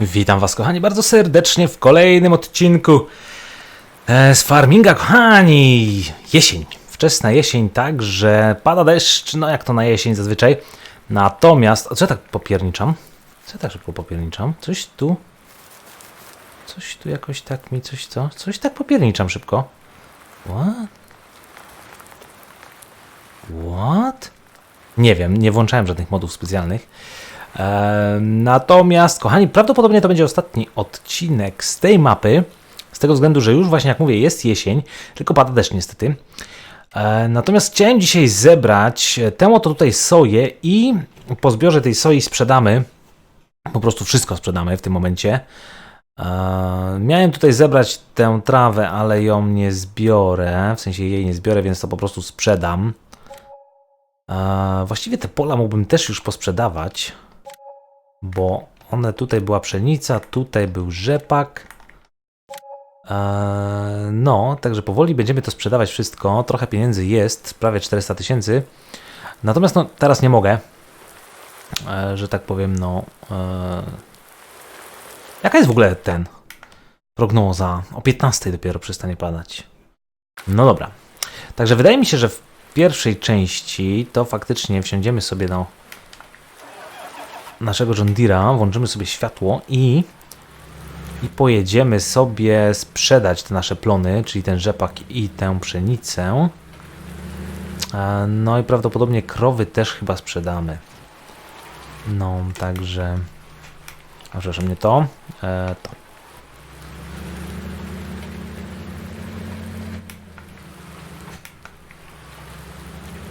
Witam Was, kochani, bardzo serdecznie w kolejnym odcinku e, z farminga, kochani. Jesień, wczesna jesień, tak, że pada deszcz, no jak to na jesień zazwyczaj. Natomiast, co ja tak popierniczam? Co ja tak szybko popierniczam? Coś tu, coś tu jakoś tak mi, coś co? Coś tak popierniczam szybko. What? What? Nie wiem, nie włączałem żadnych modów specjalnych. Natomiast, kochani, prawdopodobnie to będzie ostatni odcinek z tej mapy. Z tego względu, że już właśnie jak mówię, jest jesień, tylko pada deszcz niestety. Natomiast chciałem dzisiaj zebrać tę oto tutaj soję i po zbiorze tej soi sprzedamy. Po prostu wszystko sprzedamy w tym momencie. Miałem tutaj zebrać tę trawę, ale ją nie zbiorę. W sensie jej nie zbiorę, więc to po prostu sprzedam. E, właściwie te pola mógłbym też już posprzedawać, bo one tutaj była pszenica, tutaj był rzepak. E, no, także powoli będziemy to sprzedawać wszystko. Trochę pieniędzy jest, prawie 400 tysięcy. Natomiast no, teraz nie mogę, e, że tak powiem, no. E, jaka jest w ogóle ten prognoza? O 15 dopiero przestanie padać. No dobra. Także wydaje mi się, że w pierwszej części to faktycznie wsiądziemy sobie do naszego John włączymy sobie światło i i pojedziemy sobie sprzedać te nasze plony, czyli ten rzepak i tę pszenicę. E, No i prawdopodobnie krowy też chyba sprzedamy. No, także... A przepraszam, nie to. E, to.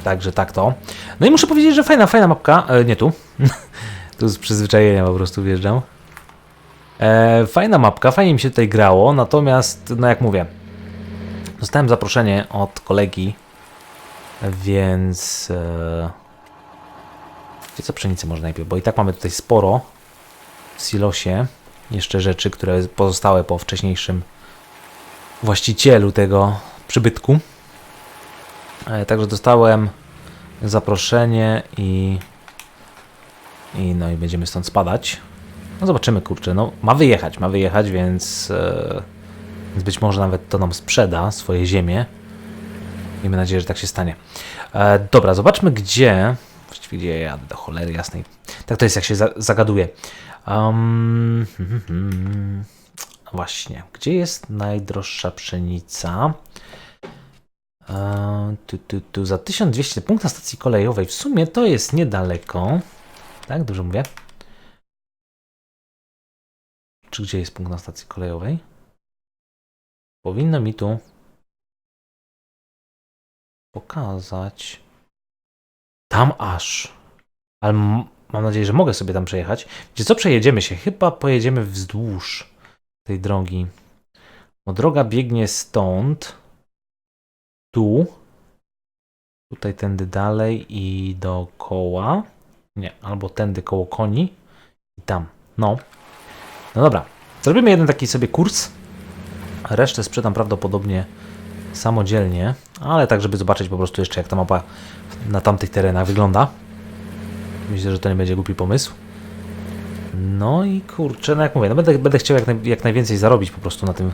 Także tak to. No i muszę powiedzieć, że fajna, fajna mapka. E, nie tu. tu z przyzwyczajenia po prostu wjeżdżam. E, fajna mapka, fajnie mi się tutaj grało, natomiast, no jak mówię, dostałem zaproszenie od kolegi, więc... E, wiecie co, pszenicę może najpierw, bo i tak mamy tutaj sporo w silosie jeszcze rzeczy, które pozostały po wcześniejszym właścicielu tego przybytku. E, także dostałem zaproszenie i, i no i będziemy stąd spadać. No zobaczymy, kurczę, no ma wyjechać, ma wyjechać, więc, e, więc być może nawet to nam sprzeda swoje ziemię. Miejmy nadzieję, że tak się stanie. E, dobra, zobaczmy gdzie, właściwie gdzie ja jadę, do cholery jasnej. Tak to jest, jak się za, zagaduje. Um, hmm, hmm. Właśnie, gdzie jest najdroższa pszenica? E, tu, tu, tu, za 1200 punkt na stacji kolejowej. W sumie to jest niedaleko. Tak, dobrze mówię? Czy gdzie jest punkt na stacji kolejowej? Powinno mi tu pokazać. Tam aż. Ale mam nadzieję, że mogę sobie tam przejechać. Gdzie co przejedziemy się? Chyba pojedziemy wzdłuż tej drogi. Bo droga biegnie stąd. Tu. Tutaj tędy dalej i dookoła. Nie, albo tędy koło koni. I tam. No. No dobra, zrobimy jeden taki sobie kurs. Resztę sprzedam prawdopodobnie samodzielnie, ale tak, żeby zobaczyć po prostu jeszcze, jak ta mapa na tamtych terenach wygląda. Myślę, że to nie będzie głupi pomysł. No i kurczę, no jak mówię, no będę, będę chciał jak, naj, jak najwięcej zarobić po prostu na tym,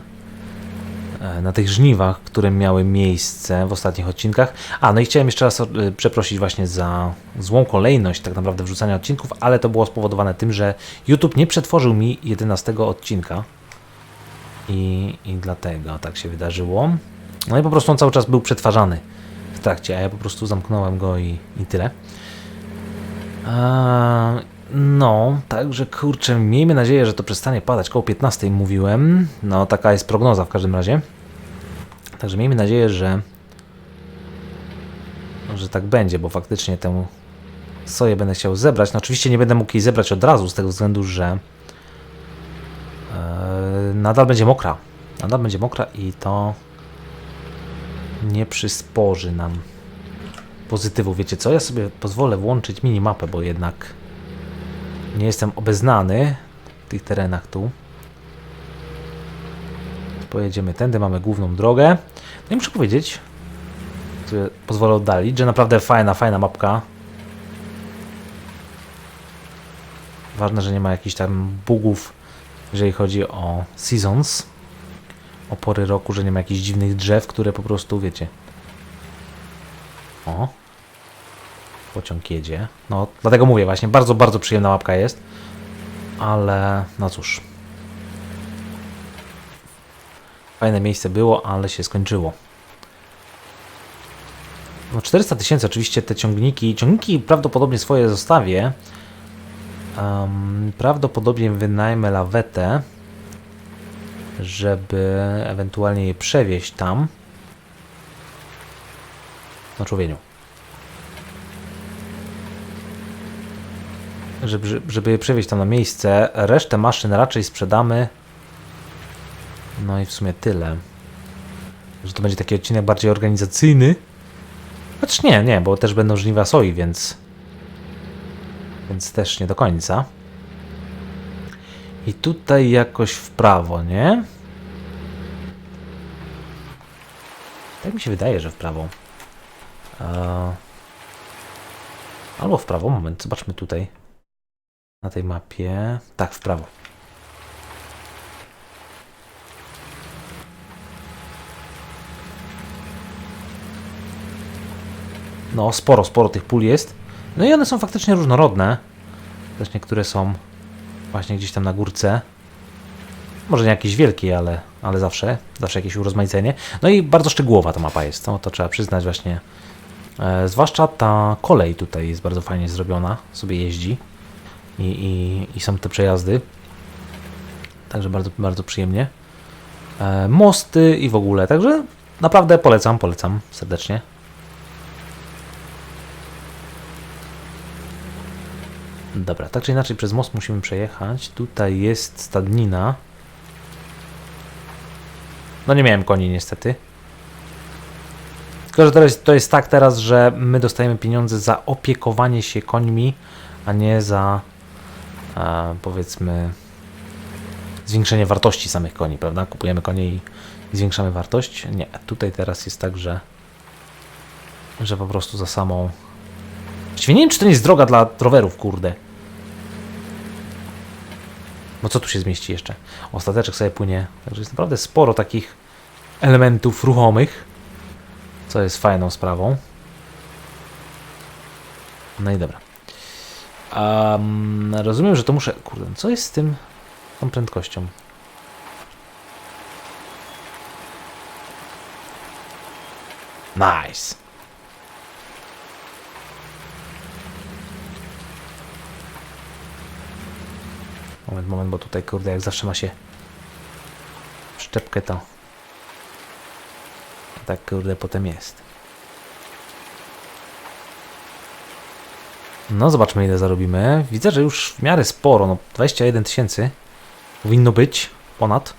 na tych żniwach, które miały miejsce w ostatnich odcinkach. A, no i chciałem jeszcze raz e, przeprosić właśnie za złą kolejność tak naprawdę wrzucania odcinków, ale to było spowodowane tym, że YouTube nie przetworzył mi 11 odcinka i, i dlatego tak się wydarzyło. No i po prostu on cały czas był przetwarzany w trakcie, a ja po prostu zamknąłem go i, i tyle. Eee, no, także kurczę, miejmy nadzieję, że to przestanie padać. Koło 15 mówiłem. No, taka jest prognoza w każdym razie. Także miejmy nadzieję, że że tak będzie, bo faktycznie tę soję będę chciał zebrać. No oczywiście nie będę mógł jej zebrać od razu z tego względu, że e, nadal będzie mokra. Nadal będzie mokra i to nie przysporzy nam pozytywu. Wiecie co? Ja sobie pozwolę włączyć minimapę, bo jednak nie jestem obeznany w tych terenach tu. Pojedziemy tędy, mamy główną drogę. No i muszę powiedzieć, sobie pozwolę oddalić, że naprawdę fajna, fajna mapka. Ważne, że nie ma jakichś tam bugów jeżeli chodzi o seasons, o pory roku, że nie ma jakichś dziwnych drzew, które po prostu, wiecie... O, pociąg jedzie. No, dlatego mówię właśnie, bardzo, bardzo przyjemna mapka jest, ale no cóż. Fajne miejsce było, ale się skończyło. No 400 tysięcy oczywiście te ciągniki. Ciągniki prawdopodobnie swoje zostawię. Em, prawdopodobnie wynajmę lawetę, żeby ewentualnie je przewieźć tam. Na człowieniu. Żeby, żeby je przewieźć tam na miejsce. Resztę maszyn raczej sprzedamy. No i w sumie tyle. Że to będzie taki odcinek bardziej organizacyjny. Chociaż nie, nie, bo też będą żniwa soi, więc. Więc też nie do końca. I tutaj jakoś w prawo, nie? Tak mi się wydaje, że w prawo. Eee... Albo w prawo, moment, zobaczmy tutaj. Na tej mapie. Tak, w prawo. No, sporo, sporo tych pól jest. No i one są faktycznie różnorodne. Też niektóre są właśnie gdzieś tam na górce. Może nie jakieś wielkie, ale, ale zawsze, zawsze jakieś urozmaicenie. No i bardzo szczegółowa ta mapa jest, no, to trzeba przyznać właśnie. E, zwłaszcza ta kolej tutaj jest bardzo fajnie zrobiona, sobie jeździ i, i, i są te przejazdy. Także bardzo, bardzo przyjemnie. E, mosty i w ogóle, także naprawdę polecam, polecam serdecznie. Dobra, tak czy inaczej przez most musimy przejechać. Tutaj jest stadnina. No nie miałem koni niestety. Tylko, że teraz, to jest tak teraz, że my dostajemy pieniądze za opiekowanie się końmi, a nie za a, powiedzmy zwiększenie wartości samych koni, prawda? Kupujemy konie i, zwiększamy wartość. Nie, tutaj teraz jest tak, że że po prostu za samą Właściwie nie wiem, czy to nie jest droga dla rowerów, kurde. No co tu się zmieści jeszcze? Ostateczek sobie płynie. Także jest naprawdę sporo takich elementów ruchomych, co jest fajną sprawą. No i dobra. Um, rozumiem, że to muszę... Kurde, co jest z tym... tą prędkością? Nice. Moment, moment, bo tutaj kurde, jak zawsze ma się szczepkę to. Tak kurde potem jest. No zobaczmy ile zarobimy. Widzę, że już w miarę sporo, no 21 tysięcy powinno być ponad.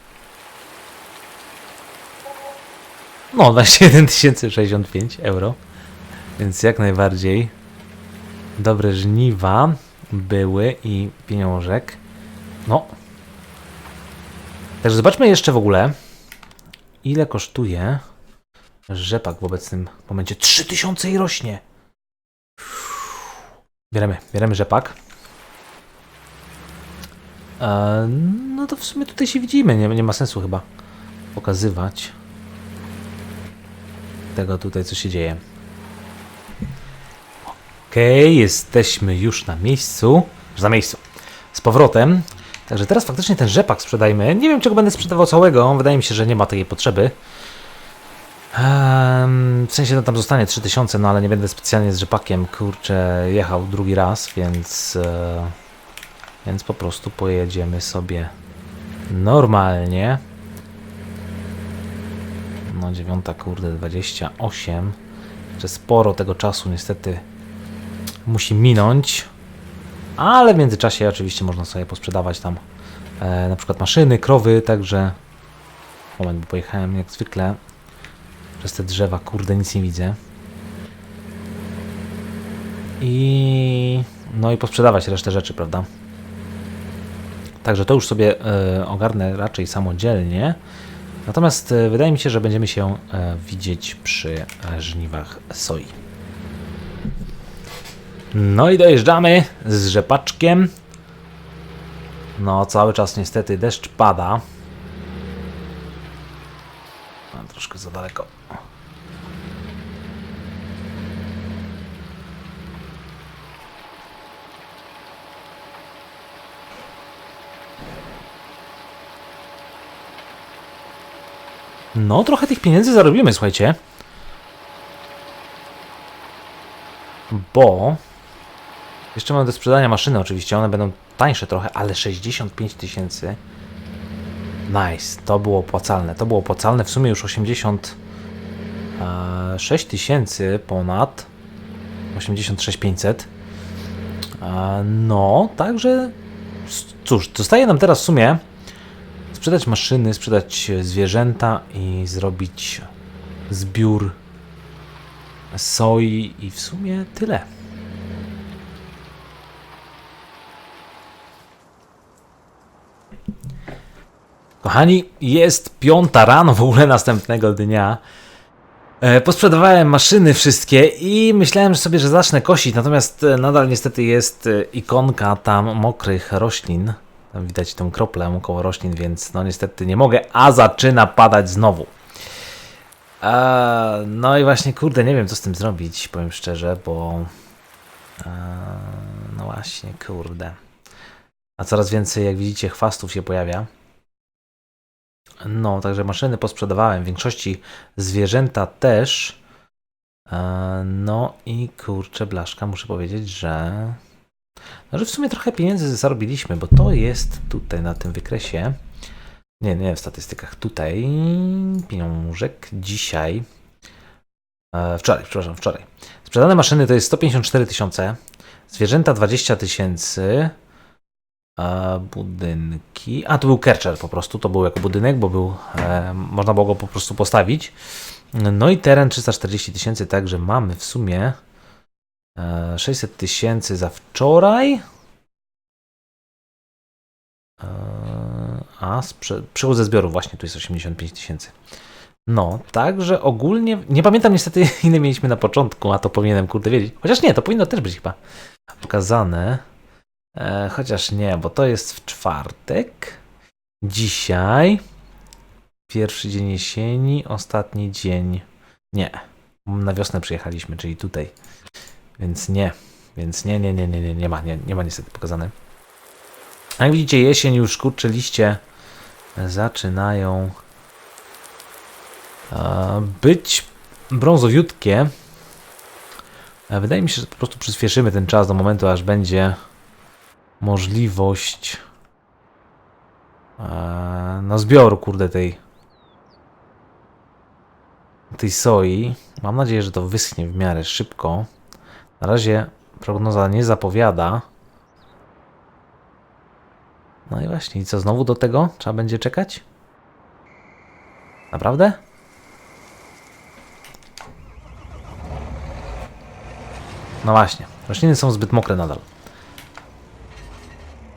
No 21 065 euro. Więc jak najbardziej dobre żniwa były i pieniążek. No. Także zobaczmy jeszcze w ogóle, ile kosztuje rzepak w obecnym momencie. 3000 i rośnie. Bieremy, bieremy rzepak. E, no to w sumie tutaj się widzimy, nie, nie ma sensu chyba pokazywać tego tutaj, co się dzieje. Okej, okay, jesteśmy już na miejscu. Już na miejscu. Z powrotem. Także teraz faktycznie ten rzepak sprzedajmy. Nie wiem, czego będę sprzedawał całego. Wydaje mi się, że nie ma takiej potrzeby. Um, w sensie no, tam zostanie 3000, no ale nie będę specjalnie z rzepakiem, kurczę, jechał drugi raz, więc e, więc po prostu pojedziemy sobie normalnie. No dziewiąta, kurde, 28. Że sporo tego czasu niestety musi minąć. Ale w międzyczasie oczywiście można sobie posprzedawać tam e, na przykład maszyny, krowy, także moment, bo pojechałem jak zwykle przez te drzewa, kurde, nic nie widzę. I no i posprzedawać resztę rzeczy, prawda? Także to już sobie e, ogarnę raczej samodzielnie. Natomiast e, wydaje mi się, że będziemy się e, widzieć przy żniwach soi. No i dojeżdżamy z rzepaczkiem. No, cały czas niestety deszcz pada. A, troszkę za daleko. No, trochę tych pieniędzy zarobimy, słuchajcie. Bo jeszcze mamy do sprzedania maszyny oczywiście, one będą tańsze trochę, ale 65 tysięcy. Nice, to było opłacalne. To było opłacalne, w sumie już 86 tysięcy ponad. 86 500. E, No, także cóż, zostaje nam teraz w sumie sprzedać maszyny, sprzedać zwierzęta i zrobić zbiór soi i w sumie tyle. Kochani, jest piąta rano w ogóle następnego dnia. E, Posprzedawałem maszyny wszystkie i myślałem że sobie, że zacznę kosić, natomiast e, nadal niestety jest e, ikonka tam mokrych roślin. Tam widać tą kroplę około roślin, więc no niestety nie mogę, a zaczyna padać znowu. E, no i właśnie, kurde, nie wiem co z tym zrobić, powiem szczerze, bo... E, no właśnie, kurde. A coraz więcej, jak widzicie, chwastów się pojawia. No, także maszyny posprzedawałem, w większości zwierzęta też. E, No i kurczę, blaszka, muszę powiedzieć, że. No, że w sumie trochę pieniędzy zarobiliśmy, bo to jest tutaj na tym wykresie. Nie, nie w statystykach. Tutaj pieniążek dzisiaj. E, wczoraj, przepraszam, wczoraj. Sprzedane maszyny to jest 154 tysiące. Zwierzęta 20 tysięcy. Budynki. A to był Kercher po prostu, to był jako budynek, bo był, e, można było go po prostu postawić. No i teren 340 tysięcy, także mamy w sumie e, 600 tysięcy za wczoraj. E, a przychód ze zbiorów właśnie tu jest 85 tysięcy. No, także ogólnie, nie pamiętam niestety ile mieliśmy na początku, a to powinienem kurde wiedzieć. Chociaż nie, to powinno też być chyba pokazane. E, chociaż nie, bo to jest w czwartek. Dzisiaj. Pierwszy dzień jesieni, ostatni dzień. Nie. Na wiosnę przyjechaliśmy, czyli tutaj. Więc nie. Więc nie, nie, nie, nie, nie, nie ma, nie, nie ma niestety pokazane. Jak widzicie, jesień już kurcze liście zaczynają e, być brązowiutkie. E, Wydaje mi się, że po prostu przyspieszymy ten czas do momentu, aż będzie możliwość e, no zbioru, kurde, tej tej soi. Mam nadzieję, że to wyschnie w miarę szybko. Na razie prognoza nie zapowiada. No i właśnie, i co znowu do tego trzeba będzie czekać? Naprawdę? No właśnie, rośliny są zbyt mokre nadal.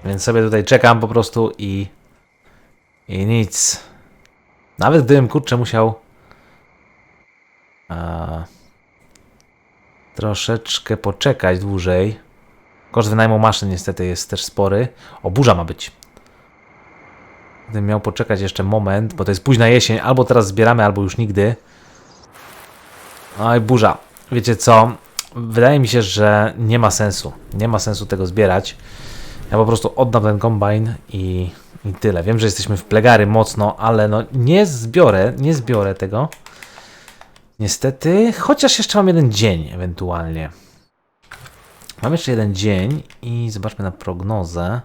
Więc sobie tutaj czekam po prostu i. I nic. Nawet gdybym kurczę musiał. A, troszeczkę poczekać dłużej. Koszt wynajmu maszyn niestety jest też spory. O, burza ma być. Gdybym miał poczekać jeszcze moment, bo to jest późna jesień. Albo teraz zbieramy, albo już nigdy. Oj, burza. Wiecie co? Wydaje mi się, że nie ma sensu. Nie ma sensu tego zbierać. Ja po prostu oddam ten kombajn i, i tyle. Wiem, że jesteśmy w plegary mocno, ale no nie zbiorę, nie zbiorę tego. Niestety, chociaż jeszcze mam jeden dzień ewentualnie. Mam jeszcze jeden dzień i zobaczmy na prognozę.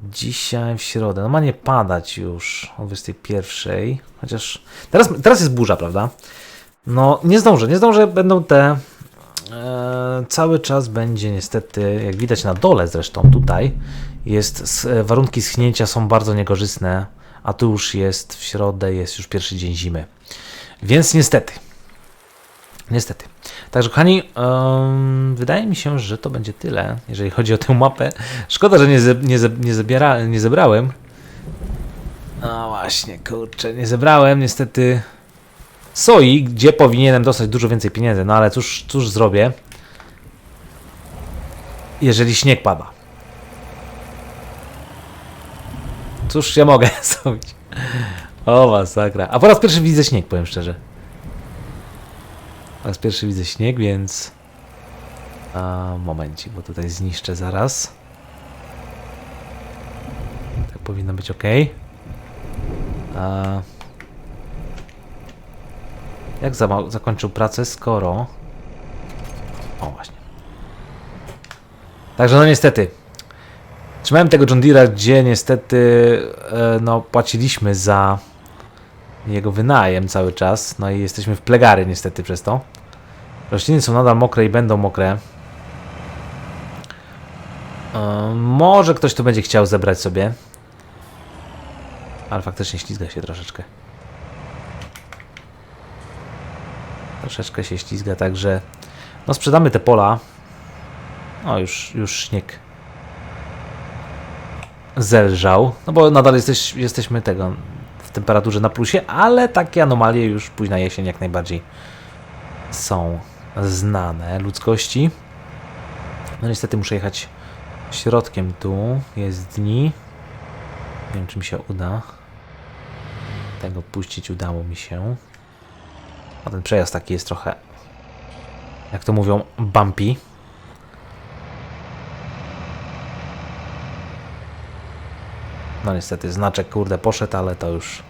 Dzisiaj w środę. No ma nie padać już o 21. Chociaż teraz, teraz jest burza, prawda? No nie zdążę, nie zdążę. Będą te cały czas będzie niestety, jak widać na dole zresztą tutaj, jest e, warunki schnięcia są bardzo niekorzystne, a tu już jest w środę, jest już pierwszy dzień zimy. Więc niestety. Niestety. Także kochani, em, wydaje mi się, że to będzie tyle, jeżeli chodzi o tę mapę. Szkoda, że nie, ze, nie, ze, nie, zebiera, nie zebrałem. No właśnie, kurczę, nie zebrałem niestety soi, gdzie powinienem dostać dużo więcej pieniędzy, no ale cóż, cóż zrobię, jeżeli śnieg pada. cóż ja mogę zrobić? O, masakra. A po raz pierwszy widzę śnieg, powiem szczerze. Po raz pierwszy widzę śnieg, więc... A, momencik, bo tutaj zniszczę zaraz. Tak powinno być ok. A... Jak za zakończył pracę, skoro... O, właśnie. Także no niestety. Trzymałem tego John Deere'a, gdzie niestety e, no, płaciliśmy za jego wynajem cały czas. No i jesteśmy w plegary niestety przez to. Rośliny są nadal mokre i będą mokre. E, może ktoś tu będzie chciał zebrać sobie. Ale faktycznie ślizga się troszeczkę. Troszeczkę się ślizga, także no sprzedamy te pola. O, już, już śnieg zelżał. No bo nadal jesteś, jesteśmy tego w temperaturze na plusie, ale takie anomalie już późna jesień jak najbardziej są znane ludzkości. No niestety muszę jechać środkiem tu. Jest dni. Nie wiem, czy mi się uda. Tego puścić udało mi się. A ten przejazd taki jest trochę, jak to mówią, bumpy. No niestety, znaczek kurde poszedł, ale to już...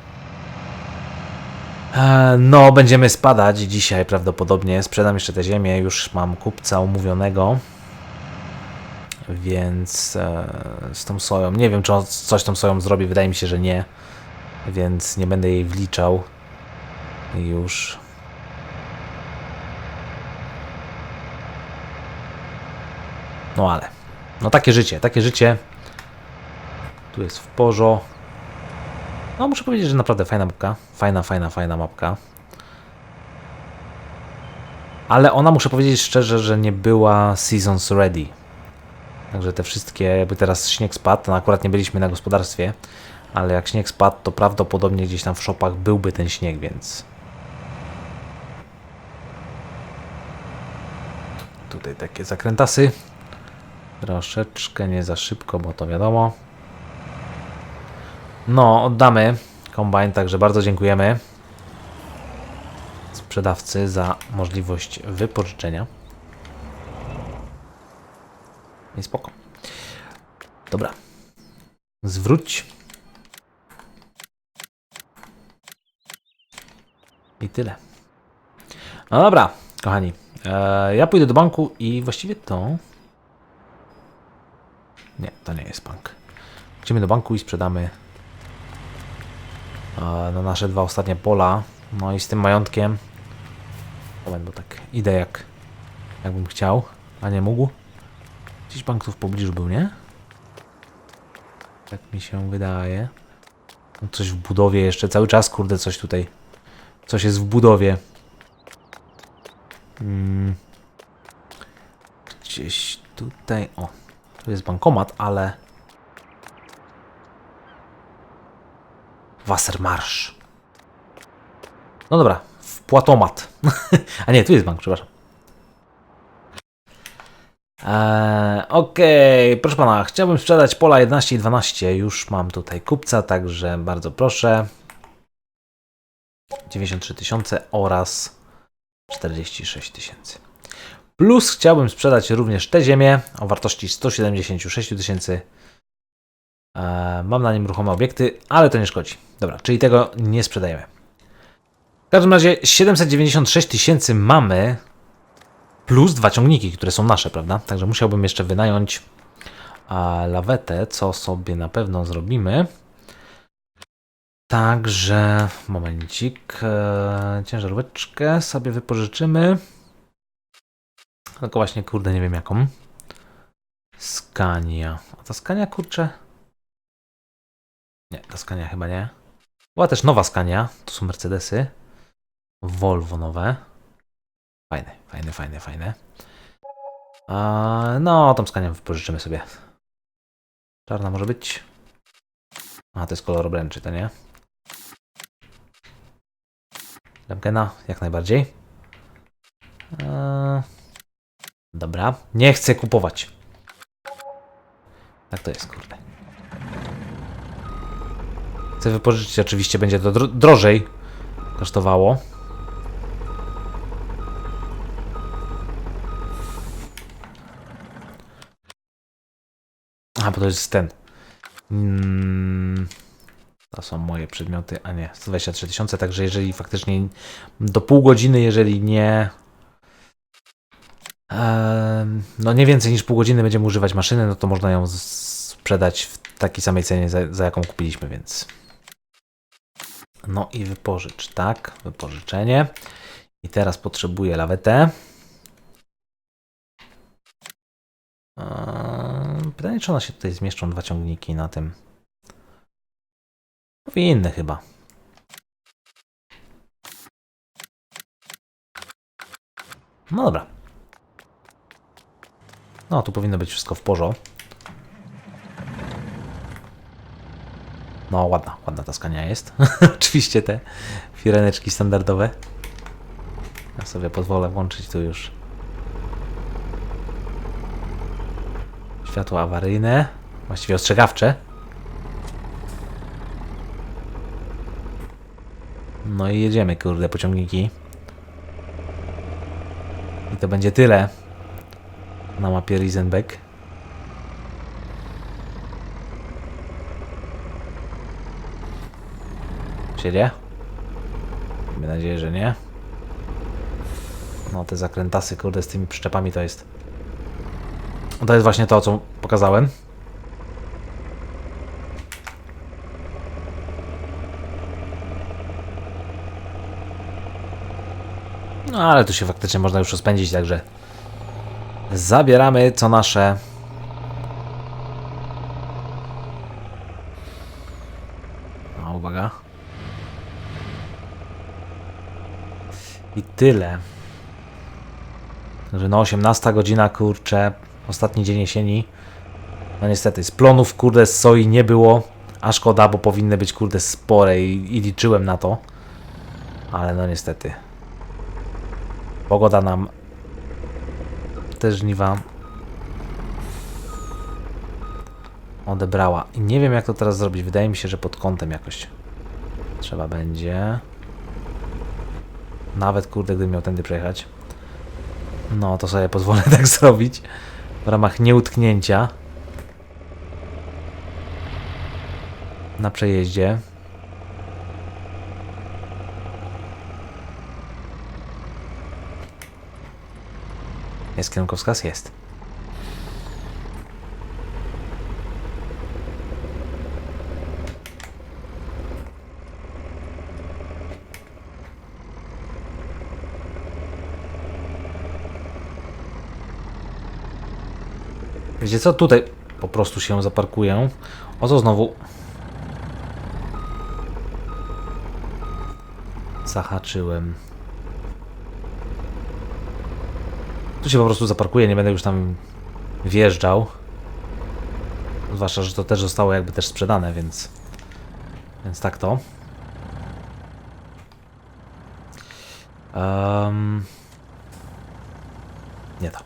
E, No, będziemy spadać dzisiaj prawdopodobnie. Sprzedam jeszcze tę ziemię, już mam kupca umówionego. Więc e, z tą soją, nie wiem czy on coś tą soją zrobi, wydaje mi się, że nie. Więc nie będę jej wliczał. Już. No ale, no takie życie, takie życie. Tu jest w porzo. No muszę powiedzieć, że naprawdę fajna mapka. Fajna, fajna, fajna mapka. Ale ona, muszę powiedzieć szczerze, że nie była seasons ready. Także te wszystkie, jakby teraz śnieg spadł, no akurat nie byliśmy na gospodarstwie, ale jak śnieg spadł, to prawdopodobnie gdzieś tam w shopach byłby ten śnieg, więc... Tutaj takie zakrętasy. Troszeczkę nie za szybko, bo to wiadomo. No, oddamy kombajn, także bardzo dziękujemy sprzedawcy za możliwość wypożyczenia. I spoko. Dobra. Zwróć. I tyle. No dobra, kochani. E, ja pójdę do banku i właściwie to... Nie, to nie jest bank. Idziemy do banku i sprzedamy e, na nasze dwa ostatnie pola. No i z tym majątkiem. Moment, bo tak idę jak jakbym chciał, a nie mógł. Gdzieś bank tu w pobliżu był, nie? Tak mi się wydaje. No Coś w budowie jeszcze, cały czas, kurde, coś tutaj. Coś jest w budowie. Hmm. Gdzieś tutaj, o. Tu jest bankomat, ale... Wassermarsz. No dobra, wpłatomat. A nie, tu jest bank, przepraszam. Eee, Okej, proszę pana, chciałbym sprzedać pola 11 i 12. Już mam tutaj kupca, także bardzo proszę. 93 tysiące oraz 46 tysięcy. Plus chciałbym sprzedać również tę ziemię o wartości 176 tysięcy. Eee, mam na nim ruchome obiekty, ale to nie szkodzi. Dobra, czyli tego nie sprzedajemy. W każdym razie 796 tysięcy mamy plus dwa ciągniki, które są nasze, prawda? Także musiałbym jeszcze wynająć a, lawetę, co sobie na pewno zrobimy. Także, momencik, e, ciężaróweczkę sobie wypożyczymy. Tylko właśnie, kurde, nie wiem jaką. Skania. A ta Skania, kurczę? Nie, ta Skania chyba nie. Była też nowa Skania, to są Mercedesy. Volvo nowe. Fajne, fajne, fajne, fajne. No, tą skanię wypożyczymy sobie. Czarna może być. A, to jest kolor obręczy, to nie? Lemkena, jak najbardziej. Eee, dobra, nie chcę kupować. Tak to jest, kurde. Chcę wypożyczyć, oczywiście będzie to dro drożej kosztowało. A, bo to jest ten. Mm, to są moje przedmioty, a nie, 123 tysiące, także jeżeli faktycznie do pół godziny, jeżeli nie. No nie więcej niż pół godziny będziemy używać maszyny, no to można ją sprzedać w takiej samej cenie, za, za jaką kupiliśmy, więc. No i wypożycz, tak, wypożyczenie. I teraz potrzebuję lawetę. Pytanie, czy one się tutaj zmieszczą, dwa ciągniki na tym. Powinny chyba. No dobra. No, tu powinno być wszystko w porządku. No, ładna, ładna ta skania jest. Oczywiście te fireneczki standardowe. Ja sobie pozwolę włączyć tu już światło awaryjne, właściwie ostrzegawcze. No i jedziemy, kurde, pociągniki. I to będzie tyle na mapie Riesenbeck. Siedzie? Miejmy nadzieję, że nie. No te zakrętasy, kurde, z tymi przyczepami to jest... To jest właśnie to, co pokazałem. No ale tu się faktycznie można już rozpędzić, także zabieramy co nasze. No, uwaga. I tyle. Także no 18 godzina, kurczę, ostatni dzień jesieni. No niestety, z plonów, kurde, z soi nie było. A szkoda, bo powinny być, kurde, spore i, i liczyłem na to. Ale no niestety. Pogoda nam te żniwa odebrała. I nie wiem, jak to teraz zrobić. Wydaje mi się, że pod kątem jakoś trzeba będzie. Nawet, kurde, gdybym miał tędy przejechać. No, to sobie pozwolę tak zrobić. W ramach nieutknięcia. Na przejeździe. Jest kierunkowskaz? Jest. Wiecie co? Tutaj po prostu się zaparkuję. O co znowu? Zahaczyłem. Tu się po prostu zaparkuję, nie będę już tam wjeżdżał. Zwłaszcza, że to też zostało jakby też sprzedane, więc... Więc tak to. Em, Nie to.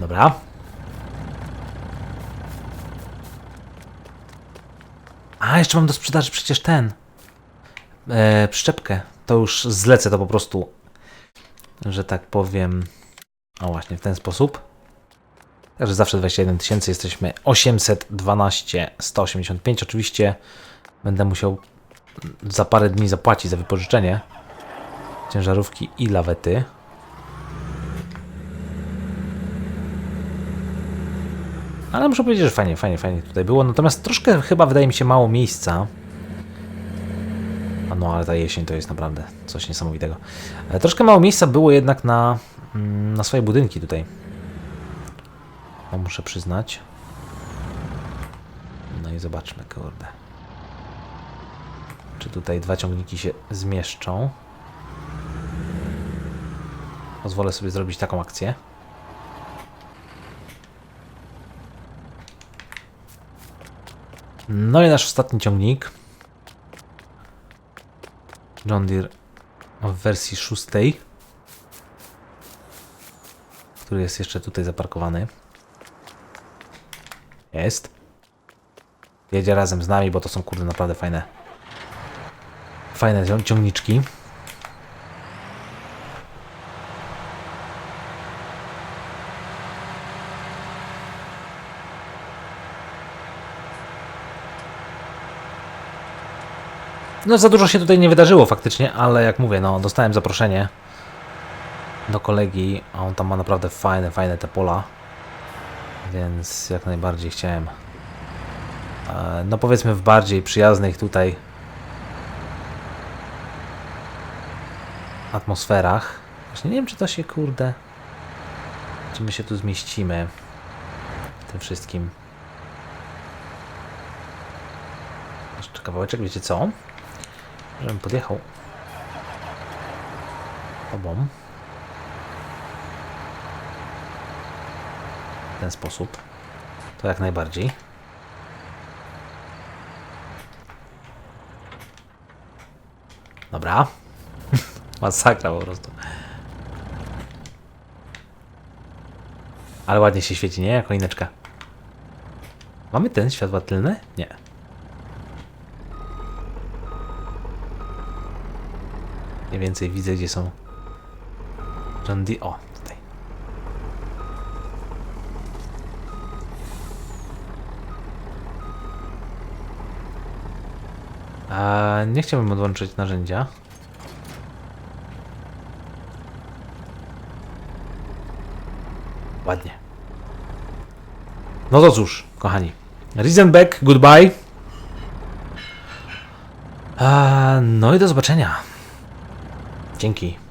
Dobra. Jeszcze mam do sprzedaży przecież ten. E, przyczepkę. To już zlecę to po prostu, że tak powiem. O, właśnie w ten sposób. Także zawsze 21 tysięcy, jesteśmy 812 185. Oczywiście będę musiał za parę dni zapłacić za wypożyczenie ciężarówki i lawety. Ale muszę powiedzieć, że fajnie, fajnie, fajnie tutaj było. Natomiast troszkę chyba wydaje mi się mało miejsca. No, ale ta jesień to jest naprawdę coś niesamowitego. E, Troszkę mało miejsca było jednak na, mm, na swoje budynki tutaj. Muszę przyznać. No i zobaczmy, kurde. Czy tutaj dwa ciągniki się zmieszczą? Pozwolę sobie zrobić taką akcję. No i nasz ostatni ciągnik. John Deere w wersji szóstej. który jest jeszcze tutaj zaparkowany. Jest. Jedzie razem z nami, bo to są kurde naprawdę fajne. Fajne cią- ciągniczki. No za dużo się tutaj nie wydarzyło faktycznie, ale jak mówię, no dostałem zaproszenie do kolegi, a on tam ma naprawdę fajne, fajne te pola. Więc jak najbardziej chciałem. e, No powiedzmy w bardziej przyjaznych tutaj atmosferach. Właśnie nie wiem czy to się kurde. Czy my się tu zmieścimy w tym wszystkim. Jeszcze kawałeczek, wiecie co? Żebym podjechał obom. W ten sposób. To jak najbardziej. Dobra. Masakra po prostu. Ale ładnie się świeci, nie? Jako ineczka. Mamy ten światła tylne? Nie. Mniej więcej widzę, gdzie są John. O, tutaj. A nie chciałbym odłączyć narzędzia. Ładnie. No to cóż, kochani. Risenbeck, goodbye. A, no i do zobaczenia. Dzięki.